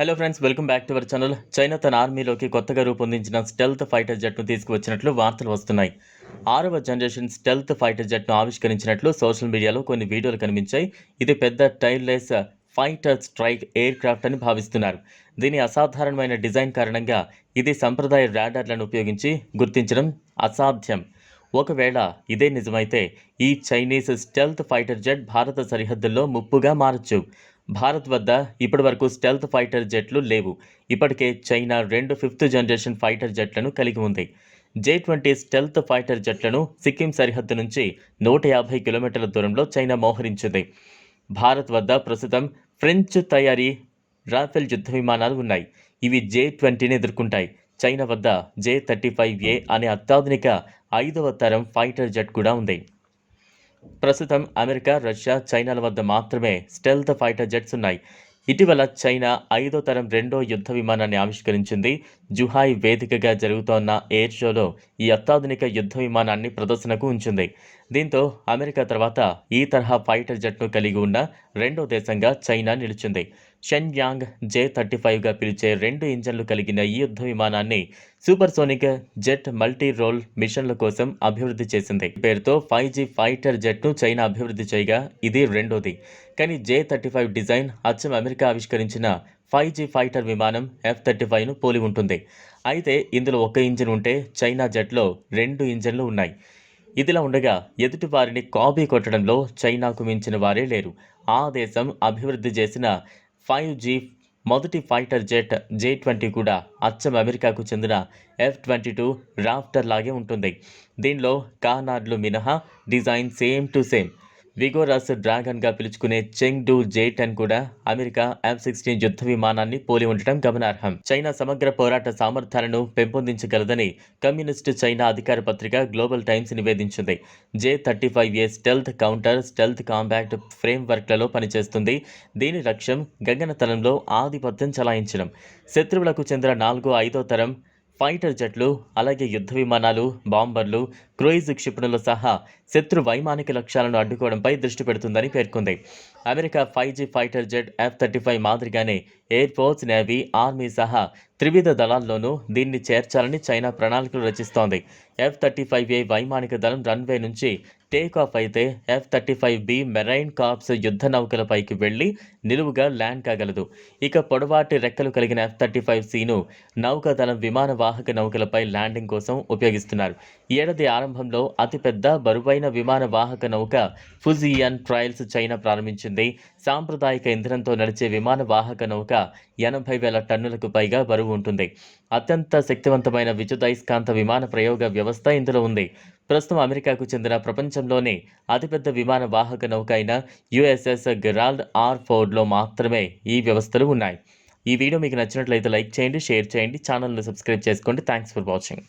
Hello friends welcome back to our channel China తన ఆర్మీలోకి కొత్తగా రూపొందించిన స్టెల్త్ ఫైటర్ జెట్ను తీసుకువచ్చినట్లు వార్తలు వస్తున్నాయి. ఆరవ జనరేషన్ స్టెల్త్ ఫైటర్ జెట్ను ఆవిష్కరించినట్లు సోషల్ మీడియాలో కొన్ని వీడియోలు కనిపించాయి. ఇది పెద్ద tailless fighter strike aircraft అని భావిస్తున్నారు. దీని అసాధారణమైన డిజైన్ కారణంగా ఇది సంప్రదాయ రాడార్లను ఉపయోగించి గుర్తించడం అసాధ్యం. ఒకవేళ ఇదే నిజమైతే ఈ చైనీస్ స్టెల్త్ ఫైటర్ జెట్ భారత సరిహద్దుల్లో ముప్పుగా మారచ్చు. భారత్ వద్ద ఇప్పటివరకు స్టెల్త్ ఫైటర్ జెట్లు లేవు. ఇప్పటికే చైనా రెండు ఫిఫ్త్ జనరేషన్ ఫైటర్ జెట్లను కలిగి ఉంది. జే ట్వంటీ స్టెల్త్ ఫైటర్ జెట్లను సిక్కిం సరిహద్దు నుంచి నూట యాభై కిలోమీటర్ల దూరంలో చైనా మోహరించింది. భారత్ వద్ద ప్రస్తుతం ఫ్రెంచ్ తయారీ రాఫెల్ యుద్ధ విమానాలు ఉన్నాయి. ఇవి జే ట్వంటీని ఎదుర్కొంటాయి. చైనా వద్ద జే థర్టీ ఫైవ్ ఏ అనే అత్యాధునిక ఐదవ తరం ఫైటర్ జెట్ కూడా ఉంది. ప్రస్తుతం అమెరికా రష్యా చైనాల వద్ద మాత్రమే స్టెల్త్ ఫైటర్ జెట్స్ ఉన్నాయి. ఇటీవల చైనా ఐదో తరం రెండో యుద్ధ విమానాన్ని ఆవిష్కరించింది. జుహాయ్ వేదికగా జరుగుతోన్న ఎయిర్ షోలో ఈ అత్యాధునిక యుద్ధ విమానాన్ని ప్రదర్శనకు ఉంచింది. దీంతో అమెరికా తర్వాత ఈ తరహా ఫైటర్ జెట్ను కలిగి ఉన్న రెండో దేశంగా చైనా నిలిచింది. షెన్యాంగ్ జే థర్టీ ఫైవ్గా పిలిచే రెండు ఇంజన్లు కలిగిన ఈ యుద్ధ విమానాన్ని సూపర్సోనిక్ జెట్ మల్టీ రోల్ మిషన్ల కోసం అభివృద్ధి చేసింది. పేరుతో ఫైవ్ జీ ఫైటర్ జెట్ను చైనా అభివృద్ధి చేయగా ఇది రెండోది. కానీ జే థర్టీ ఫైవ్ డిజైన్ అచ్చం అమెరికా ఆవిష్కరించిన ఫైవ్ జీ ఫైటర్ విమానం ఎఫ్ థర్టీ ఫైవ్ను పోలి ఉంటుంది. అయితే ఇందులో ఒక ఇంజిన్ ఉంటే చైనా జెట్లో రెండు ఇంజన్లు ఉన్నాయి. ఇదిలా ఉండగా ఎదుటి వారిని కాపీ కొట్టడంలో చైనాకు మించిన వారే లేరు. ఆ దేశం అభివృద్ధి చేసిన ఫైవ్ జీ మొదటి ఫైటర్ జెట్ జే ట్వంటీ కూడా అచ్చం అమెరికాకు చెందిన ఎఫ్ ట్వంటీ టూ రాఫ్టర్ లాగే ఉంటుంది. దీనిలో కానార్లు మినహా design same to same. Vigorous డ్రాగన్గా పిలుచుకునే చెంగ్ డూ జే టెన్ కూడా అమెరికా ఎం సిక్స్టీన్ యుద్ధ విమానాన్ని పోలి ఉండటం గమనార్హం. చైనా సమగ్ర పోరాట సామర్థ్యాలను పెంపొందించగలదని కమ్యూనిస్టు చైనా అధికార పత్రిక global times నివేదించింది. J thirty five A stealth counter stealth combat ఫ్రేమ్వర్క్లలో పనిచేస్తుంది. దీని లక్ష్యం గగనతలంలో ఆధిపత్యం చలాయించడం. శత్రువులకు చెందిన నాలుగో ఐదో తరం ఫైటర్ జెట్లు అలాగే యుద్ధ విమానాలు బాంబర్లు క్రూయిజ్ క్షిపణులు సహా శత్రు వైమానిక లక్ష్యాలను అడ్డుకోవడంపై దృష్టి పెడుతుందని పేర్కొంది. America five G fighter jet F thirty five మాదిరిగానే ఎయిర్ ఫోర్స్ నేవీ ఆర్మీ సహా త్రివిధ దళాల్లోనూ దీన్ని చేర్చాలని చైనా ప్రణాళికలు రచిస్తోంది. ఎఫ్ థర్టీ ఫైవ్ ఏ వైమానిక దళం రన్వే నుంచి టేక్ ఆఫ్ అయితే F thirty five B marine corps యుద్ధ నౌకలపైకి వెళ్ళి నిలువుగా ల్యాండ్ కాగలదు. ఇక పొడవాటి రెక్కలు కలిగిన ఎఫ్ థర్టీ ఫైవ్ సిను నౌకాదళం విమాన వాహక నౌకలపై ల్యాండింగ్ కోసం ఉపయోగిస్తున్నారు. ఏడాది ఆరంభ ప్రారంభంలో అతిపెద్ద బరువైన విమాన వాహక నౌక ఫుజియన్ ట్రయల్స్ చైనా ప్రారంభించింది. సాంప్రదాయిక ఇంధనంతో నడిచే విమాన వాహక నౌక ఎనభై వేల టన్నులకు పైగా బరువు ఉంటుంది. అత్యంత శక్తివంతమైన విద్యుదయస్కాంత విమాన ప్రయోగ వ్యవస్థ ఇందులో ఉంది. ప్రస్తుతం అమెరికాకు చెందిన ప్రపంచంలోనే అతిపెద్ద విమాన వాహక నౌక అయిన యుఎస్ఎస్ గెరాల్డ్ ఆర్ ఫోర్డ్లో మాత్రమే ఈ వ్యవస్థలు ఉన్నాయి. ఈ వీడియో మీకు నచ్చినట్లయితే లైక్ చేయండి షేర్ చేయండి ఛానల్ను సబ్స్క్రైబ్ చేసుకోండి. Thanks for watching.